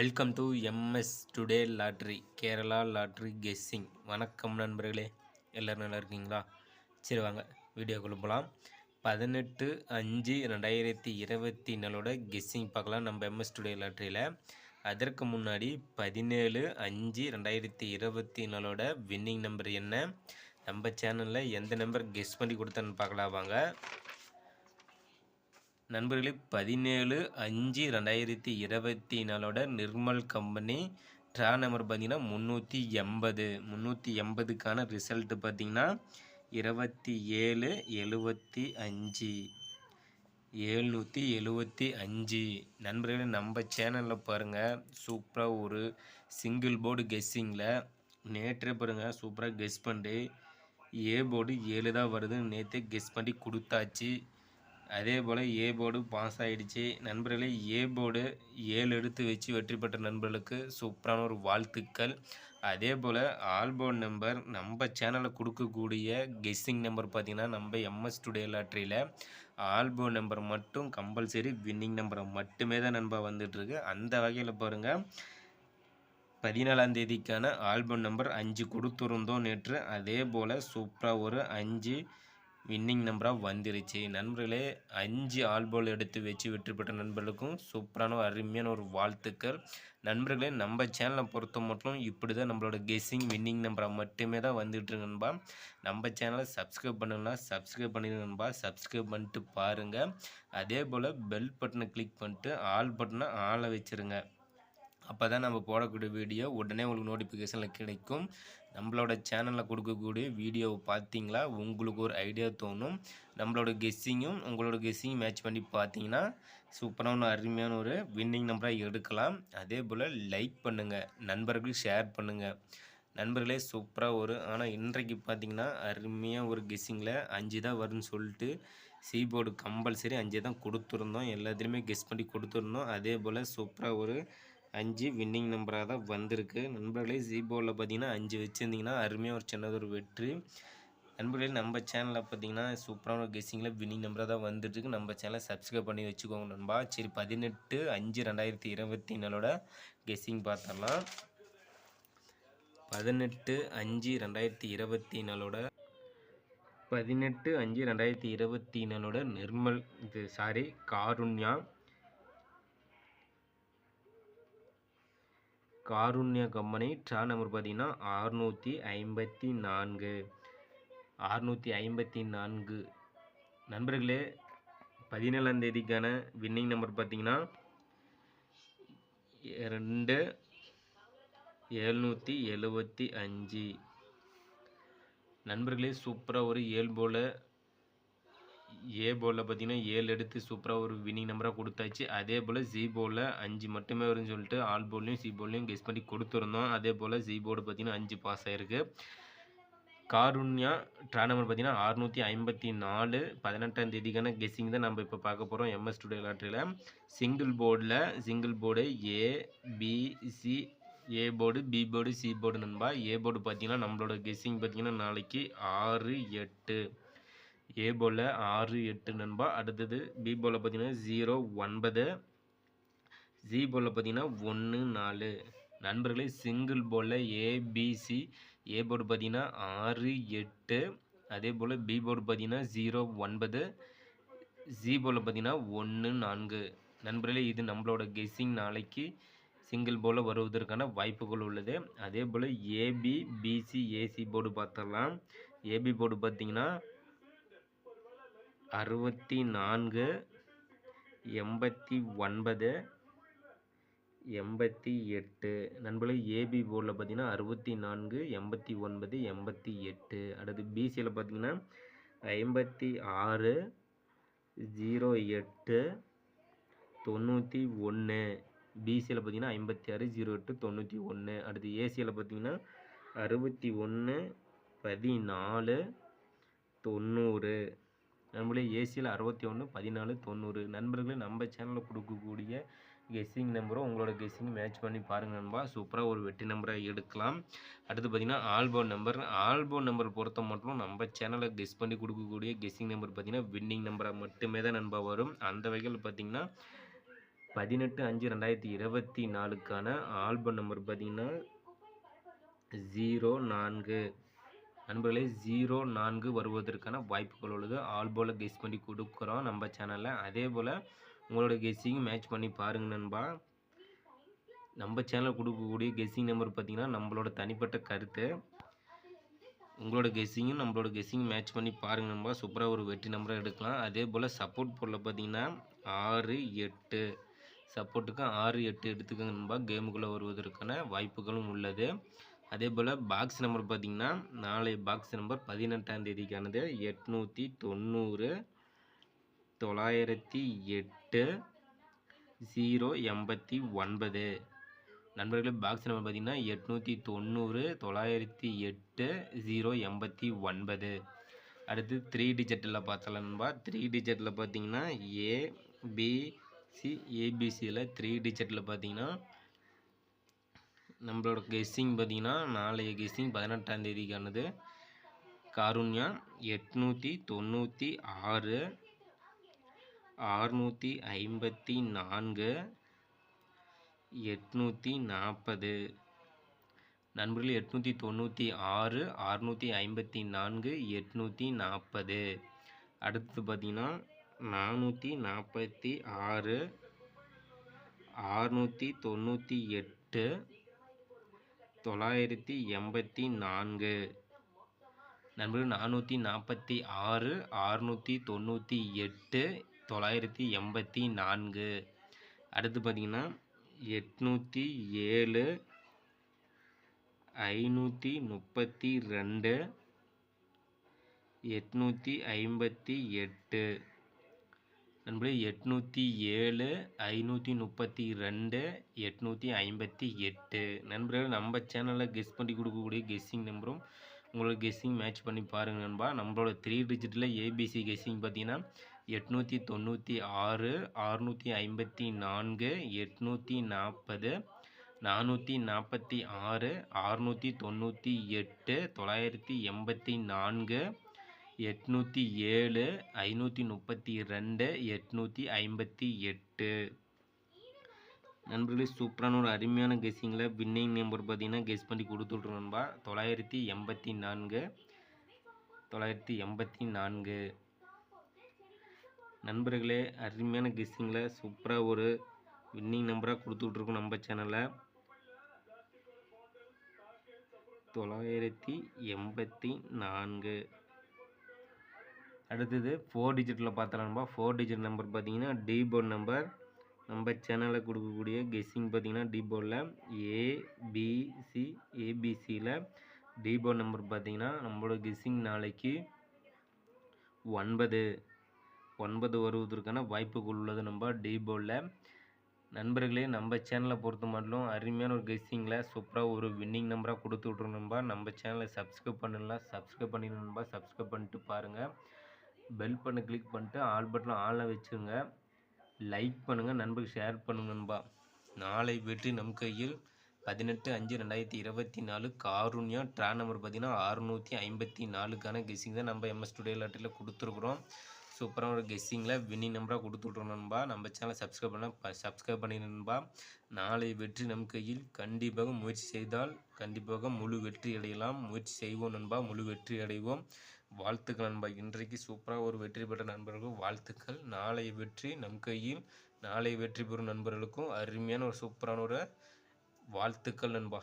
Welcome to MS today lottery Kerala lottery guessing. வணக்கம் நண்பர்களே எல்லோரும் நல்லா இருக்கீங்களா? சரி வாங்க வீடியோக்குள்ள போகலாம் பதினெட்டு அஞ்சு ரெண்டாயிரத்தி இருபத்தி நாலோட கெஸ்ஸிங் பார்க்கலாம் நம்ம எம்எஸ் டுடே லாட்ரியில். அதற்கு முன்னாடி பதினேழு அஞ்சு ரெண்டாயிரத்தி இருபத்தி நாலோட வின்னிங் நம்பர் என்ன? நம்ம சேனலில் எந்த நம்பர் கெஸ் பண்ணி கொடுத்தேன்னு பார்க்கலாம் வாங்க. நண்பர்களே பதினேழு அஞ்சு ரெண்டாயிரத்தி இருபத்தி நாலோட நிர்மல் கம்பெனி ட்ரா நம்பர் பார்த்தீங்கன்னா முந்நூற்றி எண்பது. முந்நூற்றி எண்பதுக்கான ரிசல்ட்டு பார்த்தீங்கன்னா இருபத்தி ஏழு எழுபத்தி அஞ்சு. ஏழ்நூற்றி எழுபத்தி அஞ்சு. நண்பர்களே நம்ம சேனலில் பாருங்கள் சூப்பராக ஒரு சிங்கிள் போர்டு கெஸ்ஸிங்கில் நேற்றே பாருங்கள் சூப்பராக கெஸ் பண்ணி ஏ போர்டு ஏழு தான் வருதுன்னு நேற்று கெஸ் பண்ணி கொடுத்தாச்சு. அதே போல் ஏ போர்டு பாஸ் ஆகிடுச்சு நண்பர்களே ஏ போர்டு ஏழு எடுத்து வச்சு வெற்றி பெற்ற நண்பர்களுக்கு சூப்பரான ஒரு வாழ்த்துக்கள். அதே போல் ஆல்போர்ட் நம்பர் நம்ம சேனலில் கொடுக்கக்கூடிய கெஸ்ஸிங் நம்பர் பார்த்திங்கன்னா நம்ம எம்எஸ் டுடே லாட்ரியில் ஆல்போ நம்பர் மட்டும் கம்பல்சரி வின்னிங் நம்பரை மட்டுமே தான் நண்பா வந்துட்டுருக்கு. அந்த வகையில் பாருங்கள் பதினாலாம் தேதிக்கான ஆல்பம் நம்பர் அஞ்சு கொடுத்துருந்தோம் நேற்று. அதே போல் சூப்பராக ஒரு அஞ்சு வின்னிங் நம்பராக வந்துருச்சு. நண்பர்களே அஞ்சு ஆல்போல் எடுத்து வச்சு வெற்றி பெற்ற நண்பர்களுக்கும் சூப்பரான அருமையான ஒரு வாழ்த்துக்கள். நண்பர்களே நம்ம சேனலை பொறுத்த மட்டும் இப்படி தான் நம்மளோட கெஸ்ஸிங் வின்னிங் நம்பராக மட்டுமே தான் வந்துட்டு நண்பா. நம்ம சேனலை சப்ஸ்கிரைப் பண்ணணும்னா சப்ஸ்கிரைப் பண்ணிடுங்க நண்பா. சப்ஸ்கிரைப் பண்ணிட்டு பாருங்கள் அதே போல் பெல் பட்டனை கிளிக் பண்ணிட்டு ஆல் பட்டனை ஆளை வச்சுருங்க. அப்போ தான் நம்ம போடக்கூடிய வீடியோ உடனே உங்களுக்கு நோட்டிஃபிகேஷனில் கிடைக்கும். நம்மளோட சேனலில் கொடுக்கக்கூடிய வீடியோவை பார்த்தீங்களா? உங்களுக்கு ஒரு ஐடியா தோணும். நம்மளோட கெஸ்ஸிங்கும் உங்களோட கெஸ்ஸிங்கும் மேட்ச் பண்ணி பார்த்தீங்கன்னா சூப்பரான அருமையான ஒரு வின்னிங் நம்பராக எடுக்கலாம். அதே போல் லைக் பண்ணுங்கள் நண்பர்களுக்கு ஷேர் பண்ணுங்கள் நண்பர்களே சூப்பராக ஒரு ஆனால் இன்றைக்கு பார்த்தீங்கன்னா அருமையாக ஒரு கெஸ்ஸிங்கில் அஞ்சு தான் வரும்னு சொல்லிட்டு சீபோர்டு கம்பல்சரி அஞ்சு தான் கொடுத்துருந்தோம். எல்லாத்துலேயுமே கெஸ் பண்ணி கொடுத்துருந்தோம். அதே போல் சூப்பராக ஒரு அஞ்சு வின்னிங் நம்பராக தான் வந்திருக்கு. நண்பர்களே ஜீபோவில் பார்த்தீங்கன்னா அஞ்சு வச்சுருந்தீங்கன்னா அருமையாக ஒரு சின்னதொரு வெற்றி. நண்பர்களே நம்ம சேனலில் பார்த்தீங்கன்னா சூப்பரான ஒரு கெஸ்ஸிங்கில் வின்னிங் நம்பராக தான் வந்துட்டுருக்கு. நம்ம சேனலை சப்ஸ்கிரைப் பண்ணி வச்சுக்கோங்க நண்பா. சரி பதினெட்டு அஞ்சு ரெண்டாயிரத்தி இருபத்தி நாலோட கெஸ்ஸிங் பார்த்தரலாம் பதினெட்டு அஞ்சு ரெண்டாயிரத்தி இருபத்தி நாலோட பதினெட்டு அஞ்சு ரெண்டாயிரத்தி இருபத்தி நாலோட நிர்மல் இது சாரி காருண்யா. காருண்ய கம்பெனி ட்ரா நம்பர் பார்த்தீங்கன்னா அறுநூற்றி ஐம்பத்தி நான்கு. அறுநூற்றி ஐம்பத்தி நான்கு. நண்பர்களே பதினேழாம் தேதிக்கான வின்னிங் நம்பர் பார்த்தீங்கன்னா ரெண்டு எழுநூற்றி எழுபத்தி அஞ்சு. நண்பர்களே சூப்பராக ஒரு ஏழு போல் ஏ போலில் பார்த்தீங்கன்னா ஏழு எடுத்து சூப்பராக ஒரு வின்னிங் நம்பராக கொடுத்தாச்சு. அதே போல் ஜி போலில் அஞ்சு மட்டுமே வரும்னு சொல்லிட்டு ஆல் போல்லையும் சி போல்லையும் கெஸ் பண்ணி கொடுத்துருந்தோம். அதே போல் ஜி போர்டு பார்த்தீங்கன்னா அஞ்சு பாஸ் ஆகிருக்கு காருண்யா ட்ரா நம்பர் பார்த்தீங்கன்னா அறுநூற்றி ஐம்பத்தி நாலு. பதினெட்டாம் தேதிக்கான கெஸ்ஸிங் தான் நம்ம இப்போ பார்க்க போகிறோம் எம்எஸ் ஸ்டுடியோ லாட்ரியில் சிங்கிள் போர்டில் single board A B C A board B board C board நண்பா. ஏ போர்டு பார்த்தீங்கன்னா நம்மளோட கெஸ்ஸிங் பார்த்தீங்கன்னா நாளைக்கு ஆறு எட்டு. ஏ போல் ஆறு எட்டு நண்பா. அடுத்தது பி போல் பார்த்தீங்கன்னா ஜீரோ ஒன்பது. ஜி போல் பார்த்தீங்கன்னா ஒன்று நாலு. நண்பர்களே சிங்கிள் போலில் ஏபிசி ஏ போர்டு பார்த்தீங்கன்னா ஆறு எட்டு. அதே போல் பி போர்டு பார்த்தீங்கன்னா ஜீரோ ஒன்பது. ஜி போல் பார்த்தீங்கன்னா ஒன்று நான்கு. நண்பர்களே இது நம்மளோட கெஸ்ஸிங் நாளைக்கு சிங்கிள் போல் வருவதற்கான வாய்ப்புகள் உள்ளது. அதே போல் ஏபி பிசி ஏசி போர்டு பார்த்தரலாம் ஏபி போர்டு பார்த்தீங்கன்னா அறுபத்தி நான்கு எண்பத்தி ஒன்பது எண்பத்தி எட்டு நண்பர்களே ஏபி போர்டில் பார்த்தீங்கன்னா அறுபத்தி நான்கு எண்பத்தி ஒன்பது எண்பத்தி எட்டு அடுத்து பிசியில் பார்த்தீங்கன்னா ஐம்பத்தி ஆறு ஜீரோ எட்டு தொண்ணூற்றி ஒன்று பிசியில் பார்த்தீங்கன்னா ஐம்பத்தி ஆறு ஜீரோ எட்டு தொண்ணூற்றி ஒன்று அடுத்து ஏசியில் பார்த்தீங்கன்னா அறுபத்தி ஒன்று பதினாலு தொண்ணூறு. நம்மளே ஏசியில் அறுபத்தி ஒன்று பதினாலு தொண்ணூறு நண்பர்களே நம்ம சேனலில் கொடுக்கக்கூடிய கெஸ்ஸிங் நம்பரும் உங்களோட கெஸ்ஸிங் மேட்ச் பண்ணி பாருங்கள் நண்பா. சூப்பராக ஒரு வெட்டி நம்பராக எடுக்கலாம். அடுத்து பார்த்தீங்கன்னா ஆல்போ நம்பர் ஆல்போ நம்பர் பொறுத்த மட்டும் நம்ம சேனலில் கெஸ் பண்ணி கொடுக்கக்கூடிய கெஸ்ஸிங் நம்பர் பார்த்தீங்கன்னா வின்னிங் நம்பராக மட்டுமே தான் நண்பா வரும். அந்த வகையில் பார்த்தீங்கன்னா பதினெட்டு அஞ்சு ரெண்டாயிரத்தி இருபத்தி நாலுக்கான ஆல்பம் நம்பர் பார்த்தீங்கன்னா ஜீரோ நான்கு. நண்பர்களே ஜீரோ நான்கு வருவதற்கான வாய்ப்புகள் உள்ளது. ஆல்போல கெஸ் பண்ணி கொடுக்குறோம் நம்ம சேனலில் அதே போல் உங்களோட கெஸ்ஸிங் மேட்ச் பண்ணி பாருங்கள் நண்பா. நம்ம சேனலில் கொடுக்கக்கூடிய கெஸ்ஸிங் நம்பர் பார்த்தீங்கன்னா நம்மளோட தனிப்பட்ட கருத்து. உங்களோட கெஸ்ஸிங்கும் நம்மளோட கெஸ்ஸிங் மேட்ச் பண்ணி பாருங்கள் நண்பா. சூப்பராக ஒரு வெற்றி நம்பராக எடுக்கலாம். அதே போல் சப்போர்ட் பொருளை பார்த்தீங்கன்னா ஆறு எட்டு. சப்போர்ட்டுக்கு ஆறு எட்டு எடுத்துக்கங்க நண்பா. கேமுக்குள்ளே வருவதற்கான வாய்ப்புகளும் உள்ளது. அதே போல் பாக்ஸ் நம்பர் பார்த்தீங்கன்னா நாளை பாக்ஸ் நம்பர் பதினெட்டாம் தேதிக்கானது எட்நூற்றி தொண்ணூறு தொள்ளாயிரத்தி எட்டு ஜீரோ எண்பத்தி ஒன்பது. நண்பர்களே பாக்ஸ் நம்பர் பார்த்தீங்கன்னா எட்நூற்றி தொண்ணூறு தொள்ளாயிரத்தி எட்டு ஜீரோ எண்பத்தி ஒன்பது. அடுத்து த்ரீ டிஜிட்டில் பார்த்தலாம் நண்பா. த்ரீ டிஜிட்டில் பார்த்தீங்கன்னா ஏபிசி ஏபிசியில் த்ரீ டிஜிட்டில் பார்த்தீங்கன்னா நம்மளோட கெஸ்ஸிங் பார்த்தீங்கன்னா நாளைய கெஸ்ஸிங் பதினெட்டாம் தேதிக்கானது. காருண்யா எட்நூற்றி தொண்ணூற்றி ஆறு ஆறுநூற்றி ஐம்பத்தி நான்கு எட்நூற்றி நாற்பது நண்பர்கள் எட்நூற்றி தொண்ணூற்றி ஆறு அறுநூற்றி ஐம்பத்தி நான்கு எட்நூற்றி நாற்பது அடுத்து பார்த்தீங்கன்னா நானூற்றி நாற்பத்தி ஆறு அறுநூற்றி தொண்ணூற்றி எட்டு தொள்ளாயிரத்தி எண்பத்தி நான்கு. நண்பர்கள் நானூற்றி நாற்பத்தி ஆறு அறுநூற்றி தொண்ணூற்றி எட்டு தொள்ளாயிரத்தி எண்பத்தி நான்கு. அடுத்து பார்த்தீங்கன்னா எட்நூற்றி ஏழு ஐநூற்றி முப்பத்தி ரெண்டு எட்நூற்றி ஐம்பத்தி எட்டு. நண்பர்களே எட்நூற்றி ஏழு ஐநூற்றி முப்பத்தி ரெண்டு எட்நூற்றி ஐம்பத்தி எட்டு. நண்பர்கள் நம்ம சேனலில் கெஸ் பண்ணி கொடுக்கக்கூடிய கெஸ்ஸிங் நம்பரும் உங்களோட கெஸ்ஸிங் மேட்ச் பண்ணி பாருங்கள் நண்பா. நம்மளோட த்ரீ டிஜிட்டில் ஏபிசி கெஸ்ஸிங் பார்த்தீங்கன்னா எட்நூற்றி தொண்ணூற்றி ஆறு அறுநூற்றி ஐம்பத்தி நான்கு எட்நூற்றி நாற்பது நானூற்றி நாற்பத்தி ஆறு அறுநூற்றி தொண்ணூற்றி எட்டு தொள்ளாயிரத்தி எண்பத்தி நான்கு எட்நூற்றி ஏழு ஐநூற்றி முப்பத்தி ரெண்டு எட்நூற்றி ஐம்பத்தி எட்டு. நண்பர்களே சூப்பரான ஒரு அருமையான கெஸ்ஸிங்கில் வின்னிங் நம்பர் பார்த்தீங்கன்னா கெஸ் பண்ணி கொடுத்துட்ருக்கோம் நண்பா. தொள்ளாயிரத்தி எண்பத்தி நான்கு. தொள்ளாயிரத்தி எண்பத்தி நான்கு. நண்பர்களே அருமையான கெஸ்ஸிங்கில் சூப்பராக ஒரு வின்னிங் நம்பராக கொடுத்துட்ருக்கோம் நம்ம சேனலில் தொள்ளாயிரத்தி எண்பத்தி நான்கு. அடுத்தது ஃபோர் டிஜிட்டில் பார்த்தலாம்பா ஃபோர் டிஜிட் நம்பர் பார்த்தீங்கன்னா டி போர்ட் நம்பர் நம்ம சேனலில் கொடுக்கக்கூடிய கெஸ்ஸிங் பார்த்தீங்கன்னா டி போர்டில் ஏபிசி ஏபிசியில் டி போர்ட் நம்பர் பார்த்தீங்கன்னா நம்மளோட கெஸ்ஸிங் நாளைக்கு ஒன்பது. ஒன்பது வருவதற்கான வாய்ப்புகள் உள்ளது நம்ம டி போர்டில் நண்பர்களே நம்ம சேனலை பொறுத்த மட்டும் அருமையான ஒரு கெஸ்ஸிங்கில் சூப்பராக ஒரு வின்னிங் நம்பராக கொடுத்து விட்ருவோம் நம்ம. சேனலை சப்ஸ்கிரைப் பண்ணலாம் சப்ஸ்கிரைப் பண்ணிடணும்பா சப்ஸ்கிரைப் பண்ணிட்டு பாருங்கள் பெல் பண்ண கிளிக் பண்ணிட்டு ஆல் பட்டன் ஆனில் வச்சுருங்க. லைக் பண்ணுங்கள் நண்பருக்கு ஷேர் பண்ணுங்க நண்பா. நாளை வெற்றி நம் கையில். பதினெட்டு அஞ்சு ரெண்டாயிரத்தி இருபத்தி நாலு காருண்யா ட்ரா நம்பர் பார்த்தீங்கன்னா அறுநூற்றி ஐம்பத்தி நாலுக்கான கெஸ்ஸிங் தான் நம்ம எம்எஸ் டுடே லாட்டில் கொடுத்துருக்குறோம். சூப்பராக ஒரு கெஸ்ஸிங்கில் வின்னிங் நம்பராக கொடுத்துட்றோம் நண்பா. நம்ம சேனலை சப்ஸ்கிரைப் பண்ண சப்ஸ்கிரைப் பண்ணி நண்பா. நாளை வெற்றி நம் கையில். கண்டிப்பாக முயற்சி செய்தால் கண்டிப்பாக முழு வெற்றி அடையலாம். முயற்சி செய்வோம் நண்பா. முழு வெற்றி அடைவோம். வாழ்த்துக்கள் நண்பா. இன்றைக்கு சூப்பராக ஒரு வெற்றி பெற்ற நண்பர்களுக்கும் வாழ்த்துக்கள். நாளை வெற்றி நம் கையில். நாளை வெற்றி பெறும் நண்பர்களுக்கும் அருமையான ஒரு சூப்பரான ஒரு வாழ்த்துக்கள் நண்பா.